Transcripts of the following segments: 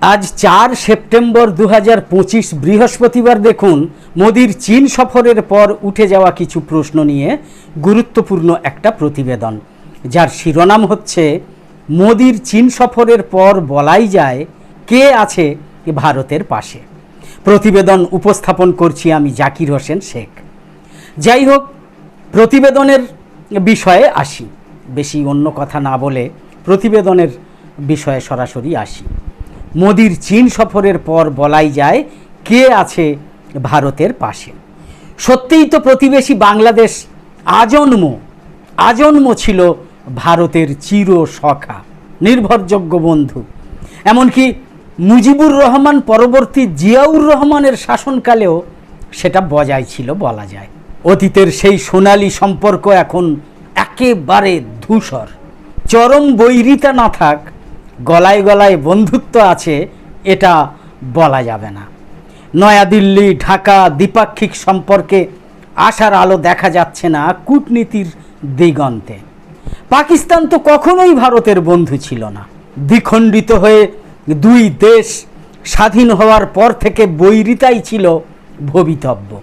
আজ চার সেপ্টেম্বর দু বৃহস্পতিবার দেখুন, মোদির চীন সফরের পর উঠে যাওয়া কিছু প্রশ্ন নিয়ে গুরুত্বপূর্ণ একটা প্রতিবেদন, যার শিরোনাম হচ্ছে, মোদির চীন সফরের পর বলাই যায়, কে আছে ভারতের পাশে? প্রতিবেদন উপস্থাপন করছি আমি জাকির হোসেন শেখ। যাই হোক, প্রতিবেদনের বিষয়ে আসি। বেশি অন্য কথা না বলে প্রতিবেদনের বিষয়ে সরাসরি আসি। মোদির চীন সফরের পর বলাই যায়, কে আছে ভারতের পাশে? সত্যিই তো প্রতিবেশী বাংলাদেশ আজন্ম আজন্ম ছিল ভারতের চির সখা নির্ভরযোগ্য বন্ধু। এমনকি মুজিবুর রহমান পরবর্তী জিয়াউর রহমানের শাসনকালেও সেটা বজায় ছিল বলা যায়। অতীতের সেই সোনালি সম্পর্ক এখন একেবারে ধূসর। চরম বৈরিতা না থাক গলায় গলায় বন্ধুত্ব আছে, এটা বলা যাবে না। নয়াদিল্লি, ঢাকা দ্বিপাক্ষিক সম্পর্কে আশার আলো দেখা যাচ্ছে না কূটনীতির দিগন্তে। পাকিস্তান তো কখনোই ভারতের বন্ধু ছিল না। দ্বিখণ্ডিত হয়ে দুই দেশ স্বাধীন হওয়ার পর থেকে বৈরিতাই ছিল ভবিতব্য।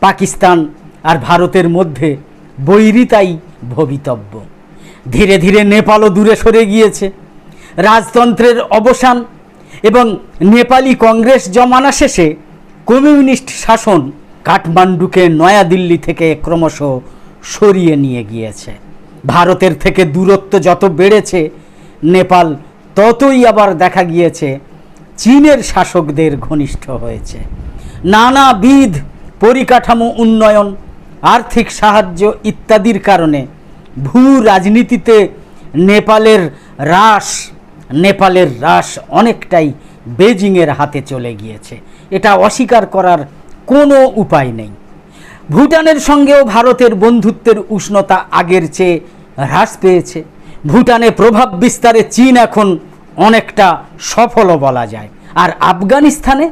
পাকিস্তান আর ভারতের মধ্যে বৈরিতাই ভবিতব্য। ধীরে ধীরে নেপালও দূরে সরে গিয়েছে। রাজতন্ত্রের অবসান এবং নেপালি কংগ্রেস জমানা শেষে কমিউনিস্ট শাসন কাঠমান্ডুকে নয়াদিল্লি থেকে ক্রমশ সরিয়ে নিয়ে গিয়েছে। ভারতের থেকে দূরত্ব যত বেড়েছে, নেপাল ততই আবার দেখা গিয়েছে চীনের শাসকদের ঘনিষ্ঠ হয়েছে। নানাবিধ পরিকাঠামো উন্নয়ন, আর্থিক সাহায্য ইত্যাদির কারণে ভূ রাজনীতিতে নেপালের হ্রাস নেপালের হ্রাস অনেকটাই বেজিংয়ের হাতে চলে গিয়েছে। এটা অস্বীকার করার কোনো উপায় নেই। ভুটানের সঙ্গেও ভারতের বন্ধুত্বের উষ্ণতা আগের চেয়ে হ্রাস পেয়েছে। ভুটানে প্রভাব বিস্তারে চীন এখন অনেকটা সফলও বলা যায়। আর আফগানিস্তানে?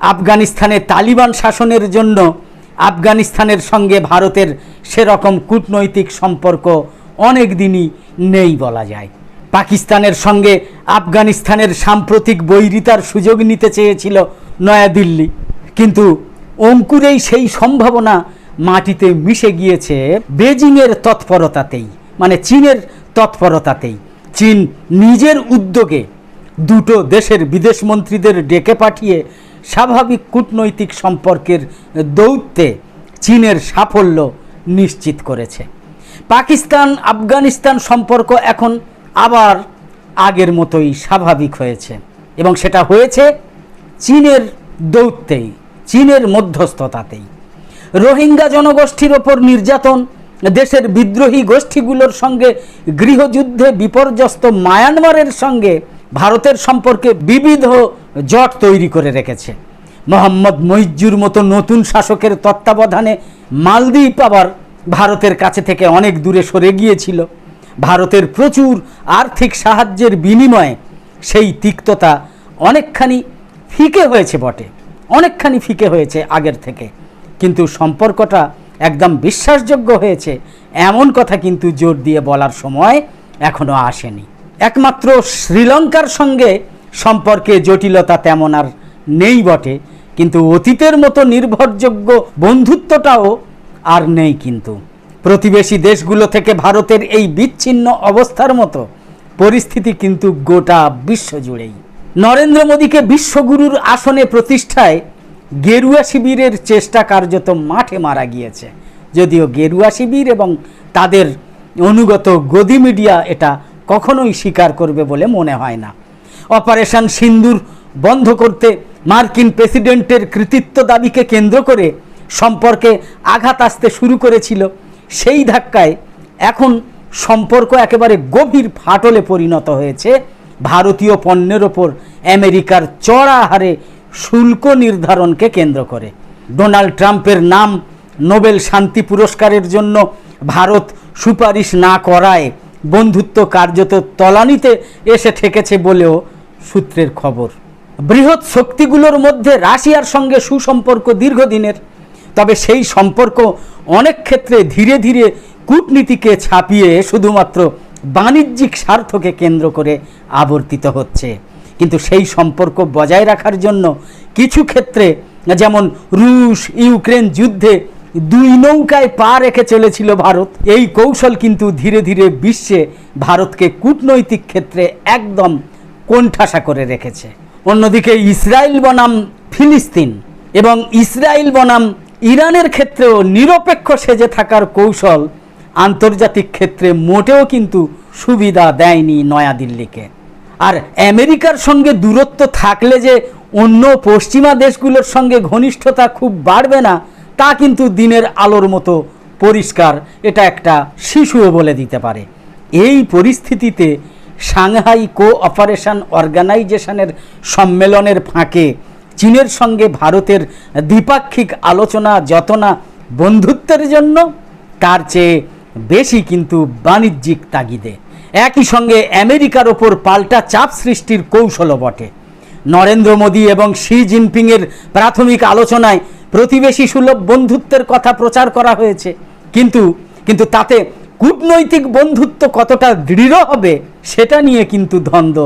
আফগানিস্তানে তালিবান শাসনের জন্য আফগানিস্তানের সঙ্গে ভারতের সেরকম কূটনৈতিক সম্পর্ক অনেক দিনই নেই বলা যায়। পাকিস্তানের সঙ্গে আফগানিস্তানের সাম্প্রতিক বৈরিতার সুযোগ নিতে চেয়েছিল নয়াদিল্লি। কিন্তু অঙ্কুরেই সেই সম্ভাবনা মাটিতে মিশে গিয়েছে বেজিংয়ের তৎপরতাতেই মানে চীনের তৎপরতাতেই। চীন নিজের উদ্যোগে দুটো দেশের বিদেশমন্ত্রীদের ডেকে পাঠিয়ে স্বাভাবিক কূটনৈতিক সম্পর্কের দৌত্যে চীনের সাফল্য নিশ্চিত করেছে। পাকিস্তান আফগানিস্তান সম্পর্ক এখন আবার আগের মতোই স্বাভাবিক হয়েছে এবং সেটা হয়েছে চীনের দৌত্যেই, চীনের মধ্যস্থতাতেই। রোহিঙ্গা জনগোষ্ঠীর ওপর নির্যাতন, দেশের বিদ্রোহী গোষ্ঠীগুলোর সঙ্গে গৃহযুদ্ধে বিপর্যস্ত মায়ানমারের সঙ্গে ভারতের সম্পর্কে বিবিধ জট তৈরি করে রেখেছে। মোহাম্মদ মহিজুর মতো নতুন শাসকের তত্ত্বাবধানে মালদ্বীপ আবার ভারতের কাছে থেকে অনেক দূরে সরে গিয়েছিল। ভারতের প্রচুর আর্থিক সাহায্যের বিনিময়ে সেই তিক্ততা অনেকখানি ফিকে হয়েছে বটে, অনেকখানি ফিকে হয়েছে আগের থেকে। কিন্তু সম্পর্কটা একদম বিশ্বাসযোগ্য হয়েছে, এমন কথা কিন্তু জোর দিয়ে বলার সময় এখনও আসেনি। একমাত্র শ্রীলঙ্কার সঙ্গে সম্পর্কে জটিলতা তেমন আর নেই বটে, কিন্তু অতীতের মতো নির্ভরযোগ্য বন্ধুত্বটাও আর নেই কিন্তু। প্রতিবেশী দেশগুলো থেকে ভারতের এই বিচ্ছিন্ন অবস্থার মতো পরিস্থিতি কিন্তু গোটা বিশ্ব জুড়েই। নরেন্দ্র মোদীকে বিশ্বগুরুর আসনে প্রতিষ্ঠায় গেরুয়া শিবিরের চেষ্টা কার্যত মাঠে মারা গিয়েছে। যদিও গেরুয়া শিবির এবং তাদের অনুগত গদি মিডিয়া এটা কখনোই স্বীকার করবে বলে মনে হয় না। অপারেশন সিন্দুর বন্ধ করতে মার্কিন প্রেসিডেন্টের কৃতিত্ব দাবিকে কেন্দ্র করে সম্পর্কে আঘাত আসতে শুরু করেছিল। সেই ধাক্কায় এখন সম্পর্ক একেবারে গভীর ফাটলে পরিণত হয়েছে। ভারতীয় পণ্যের ওপর আমেরিকার চড়া হারে শুল্ক নির্ধারণকে কেন্দ্র করে। ডোনাল্ড ট্রাম্পের নাম নোবেল শান্তি পুরস্কারের জন্য ভারত সুপারিশ না করায় বন্ধুত্ব কার্যত তলানিতে এসে ঠেকেছে বলেও সূত্রের খবর। বৃহৎ শক্তিগুলোর মধ্যে রাশিয়ার সঙ্গে সুসম্পর্ক দীর্ঘদিনের তবে সেই সম্পর্ক অনেক ক্ষেত্রে ধীরে ধীরে কূটনীতিকে ছাপিয়ে শুধুমাত্র বাণিজ্যিক স্বার্থকে কেন্দ্র করে আবর্তিত হচ্ছে। কিন্তু সেই সম্পর্ক বজায় রাখার জন্য কিছু ক্ষেত্রে, যেমন রুশ ইউক্রেন যুদ্ধে দুই নৌকায় পা রেখে চলেছিল ভারত, এই কৌশল কিন্তু ধীরে ধীরে বিশ্বে ভারতকে কূটনৈতিক ক্ষেত্রে একদম কোণঠাসা করে রেখেছে। অন্যদিকে ইসরায়েল বনাম ফিলিস্তিন এবং ইসরায়েল বনাম ইরানের ক্ষেত্রেও নিরপেক্ষ সেজে থাকার কৌশল আন্তর্জাতিক ক্ষেত্রে মোটেও কিন্তু সুবিধা দেয়নি নয়াদিল্লিকে। আর আমেরিকার সঙ্গে দূরত্ব থাকলে যে অন্য পশ্চিমা দেশগুলোর সঙ্গে ঘনিষ্ঠতা খুব বাড়বে না, তা কিন্তু দিনের আলোর মতো পরিষ্কার। এটা একটা শিশুও বলে দিতে পারে। এই পরিস্থিতিতে সাংহাই কোঅপারেশন অর্গানাইজেশনের সম্মেলনের ফাঁকে চীনের সঙ্গে ভারতের দ্বিপাক্ষিক আলোচনা যত না বন্ধুত্বের জন্য, তার চেয়ে বেশি কিন্তু বাণিজ্যিক তাগিদে। একই সঙ্গে আমেরিকার ওপর পাল্টা চাপ সৃষ্টির কৌশলও বটে। নরেন্দ্র মোদী এবং শি জিনপিংয়ের প্রাথমিক আলোচনায় প্রতিবেশী সুলভ বন্ধুত্বের কথা প্রচার করা হয়েছে। কিন্তু কিন্তু তাতে কূটনৈতিক বন্ধুত্ব কতটা দৃঢ় হবে, সেটা নিয়ে কিন্তু দ্বন্দ্ব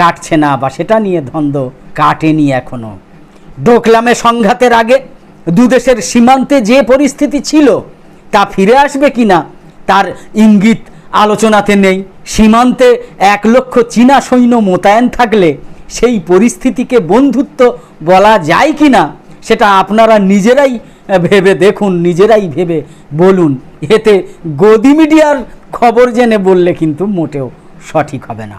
কাটছে না বা সেটা নিয়ে দ্বন্দ্ব কাটেনি এখনও। ডোকলামে সংঘাতের আগে দুদেশের সীমান্তে যে পরিস্থিতি ছিল, তা ফিরে আসবে কিনা তার ইঙ্গিত আলোচনাতে নেই। সীমান্তে এক লক্ষ চীনা সৈন্য মোতায়েন থাকলে সেই পরিস্থিতিকে বন্ধুত্ব বলা যায় কি না, সেটা আপনারা নিজেরাই ভেবে দেখুন, নিজেরাই ভেবে বলুন। এতে গদি মিডিয়ার খবর জেনে বললে কিন্তু মোটেও সঠিক হবে না।